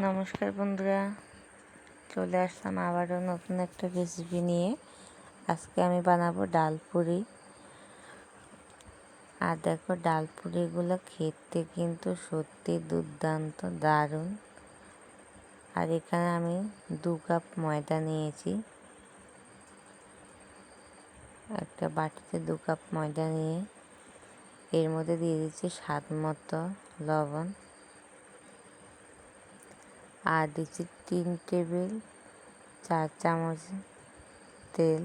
নমস্কার বন্ধুরা, চলে আসলাম আবারও নতুন একটা রেসিপি নিয়ে। আজকে আমি বানাবো ডাল পুরি। আর দেখো, ডাল পুরিগুলো খেতে কিন্তু সত্যি দুর্দান্ত, দারুণ। আর এখানে আমি দু কাপ ময়দা নিয়েছি। একটা বাটিতে দু কাপ ময়দা নিয়ে এর মধ্যে দিয়ে দিচ্ছি স্বাদ মতো লবণ। আর দিচ্ছি তিন টেবিল, চার চামচ তেল।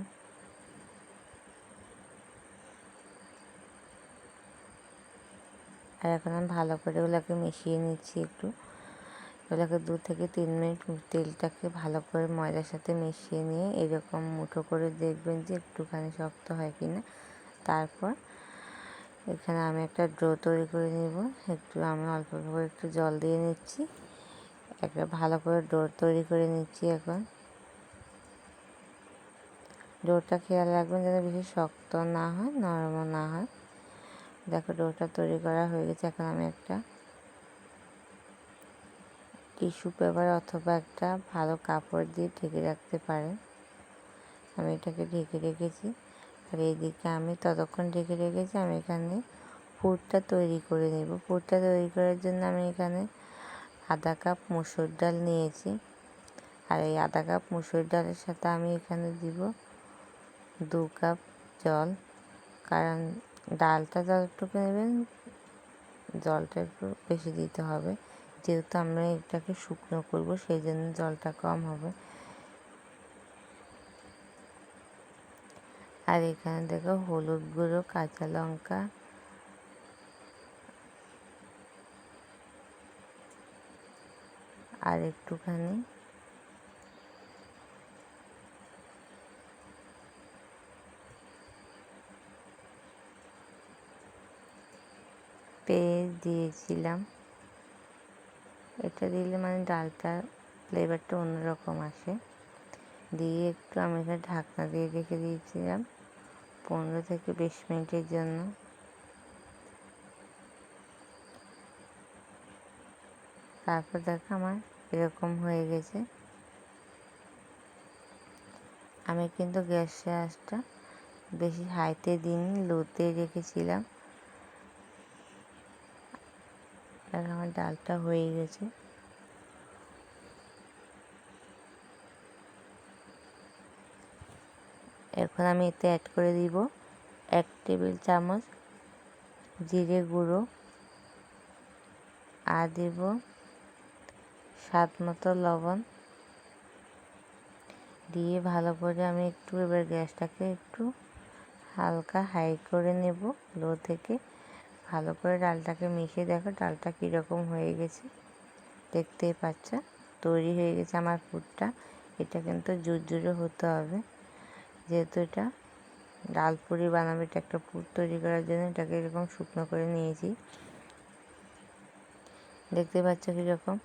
আর এখন আমি ভালো করে ওগুলোকে মিশিয়ে নিচ্ছি একটু। ওগুলোকে দু থেকে তিন মিনিট তেলটাকে ভালো করে ময়দার সাথে মিশিয়ে নিয়ে এরকম মুঠো করে দেখবেন যে একটুখানি শক্ত হয় কি না তারপর এখানে আমি একটা ড্রো তৈরি করে নিব। একটু আমি অল্প করে একটু জল দিয়ে নিচ্ছি। একটা ভালো করে ডোর তৈরি করে নিচ্ছি এখন। ডোরটা খেয়াল রাখবেন যেন বেশি শক্ত না হয়, নরমও না হয়। দেখো ডোরটা তৈরি করা হয়ে গেছে এখন আমি একটা টিস্যু পেপার অথবা একটা ভালো কাপড় দিয়ে ঢেকে রাখতে পারেন। আমি এটাকে ঢেকে রেখেছি। আর এইদিকে আমি ততক্ষণ ঢেকে রেখেছি, আমি এখানে পুরটা তৈরি করে নেব। পুরটা তৈরি করার জন্য আমি এখানে আধা কাপ মুসুর ডাল নিয়েছি। আর এই আধা কাপ মুসুর ডালের সাথে আমি এখানে দিব দু কাপ জল। কারণ ডালটা যতটুকু নেবেন জলটা একটু বেশি দিতে হবে। যেহেতু আমরা এটাকে শুকনো করব, সেই জন্য জলটা কম হবে। আর এখানে দেখো হলুদ গুঁড়ো, কাঁচা লঙ্কা আর একটুখানি। পেঁয়াজ দিয়েছিলাম। এটা দিলে মানে ডালটা ফ্লেভারটা অন্যরকম আসে। দিয়ে একটু আমি এখানে ঢাকনা দিয়ে রেখে দিয়েছিলাম পনেরো থেকে বিশ মিনিটের জন্য। তারপর দেখো আমার এরকম হয়ে গেছে। আমি কিন্তু গ্যাসের আঁচটা বেশি হাইতে দিইনি, লোতে রেখেছিলাম। আমার ডালটা হয়ে গেছে। এখন আমি এতে অ্যাড করে দিব এক টেবিল চামচ জিরে গুঁড়ো। আর দিব স্বাদ মতো লবণ দিয়ে ভালো করে আমি একটু এবার গ্যাসটাকে একটু হালকা হাই করে নেব লো থেকে। ভালো করে ডালটাকে মিশিয়ে দেখো ডালটা কীরকম হয়ে গেছে। দেখতেই পাচ্ছ, তৈরি হয়ে গেছে আমার পুরটা। এটা কিন্তু জোর জুরজুরে হতে হবে। যেহেতু এটা ডাল পুরি বানাবে, এটা একটা পুর তৈরি করার জন্য এটাকে এরকম শুকনো করে নিয়েছি। দেখতে পাচ্ছ কীরকম?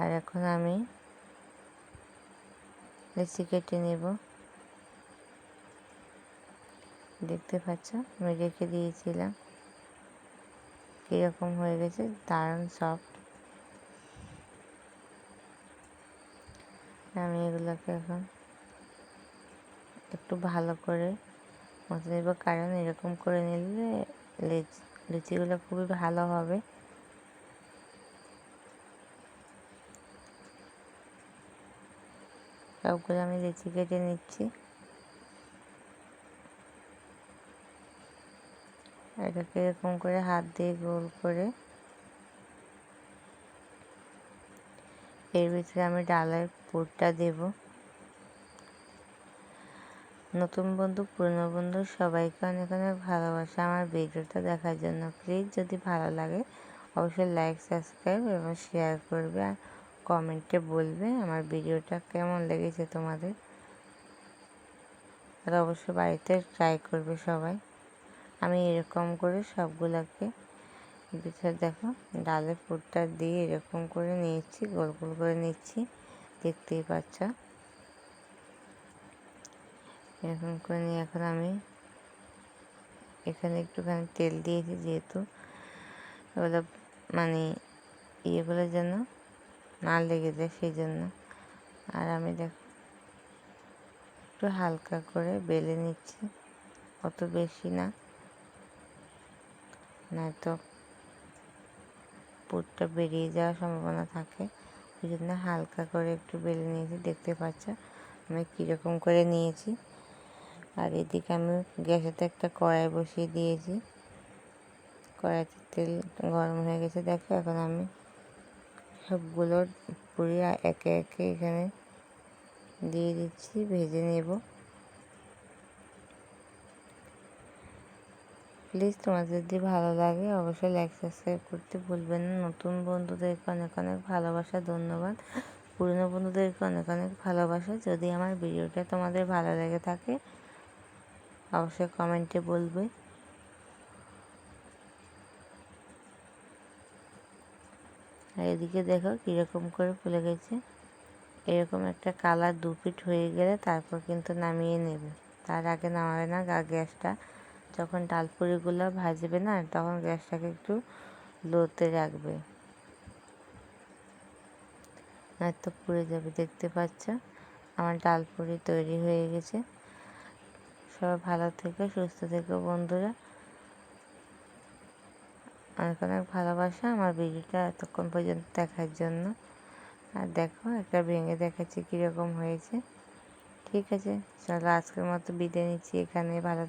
আর এখন আমি লেচি কেটে নেব। দেখতে পাচ্ছ, আমি রেখে দিয়েছিলাম। কীরকম হয়ে গেছে, দারুণ সফট আমি এগুলোকে এখন একটু ভালো করে মতো নেব, কারণ এরকম করে নিলে লুচিগুলো খুবই ভালো হবে। সবগুলো আমি লেচি কেটে নিচ্ছি। এটাকে এরকম করে হাত দিয়ে গোল করে এর ভিতরে আমি ডালের পুরটা দেব। নতুন বন্ধু, পুরনো বন্ধু, সবাইকে অনেক অনেক ভালোবাসা আমার ভিডিওটা দেখার জন্য। প্লিজ যদি ভালো লাগে, অবশ্যই লাইক সাবস্ক্রাইব এবং শেয়ার করবে। কমেন্টে বলবে আমার ভিডিওটা কেমন লেগেছে তোমাদের। আর অবশ্যই বাড়িতে ট্রাই করবে সবাই। আমি এরকম করে সবগুলোকে ভিতরে দেখো ডালের পুরটা দিয়ে এরকম করে নিয়েছি, গোল গোল করে নিচ্ছি, দেখতেই পাচ্ছ। এরকম করে নিয়ে এখন আমি এখানে একটুখানি তেল দিয়েছি যেহেতু ওগুলো মানে ইয়েগুলো যেন না লেগে যায় সেই জন্য আর আমি দেখ, একটু হালকা করে বেলে নিচ্ছি, অত বেশি না। নয়তো পুরটা বেরিয়ে যাওয়ার সম্ভাবনা থাকে, ওই জন্য হালকা করে একটু বেলে নিয়েছি, দেখতে পাচ্ছ আমি কীরকম করে নিয়েছি। আর এদিকে আমি গ্যাসেতে একটা কড়াই বসিয়ে দিয়েছি। কড়াইতে তেল গরম হয়ে গেছে, দেখো এখন আমি সবগুলো পুরি একে একে এখানে দিয়ে দিচ্ছি, ভেজে নেব। প্লিজ তোমাদের যদি ভালো লাগে অবশ্যই লাইক, সাবস্ক্রাইব করতে ভুলবেন না। নতুন বন্ধুদেরকে অনেক অনেক ভালোবাসা, ধন্যবাদ। পুরনো বন্ধুদেরকে অনেক অনেক ভালোবাসা। যদি আমার ভিডিওটা তোমাদের ভালো লেগে থাকে, অবশ্যই কমেন্টে বলবে। আর এদিকে দেখো কীরকম করে ফুলে গেছে। এরকম একটা কালার দু ফিট হয়ে গেলে তারপর কিন্তু নামিয়ে নেবে। তার আগে নামাবে না গা গ্যাসটা। যখন ডালপুরিগুলো ভাজবে না, তখন গ্যাসটাকে একটু লোতে রাখবে। নয়তো পুড়ে যাবে, দেখতে পাচ্ছ? আমার ডালপুরি তৈরি হয়ে গেছে। সবাই ভালো থেকে, সুস্থ থেকো বন্ধুরা। অনেক অনেক ভালোবাসা আমার ভিডিওটা এতক্ষণ পর্যন্ত দেখার জন্য। আর দেখো, একটা ভেঙে দেখাচ্ছি কীরকম হয়েছে। ঠিক আছে, চলো আজকের মতো বিদায় নিচ্ছি এখানে ভালো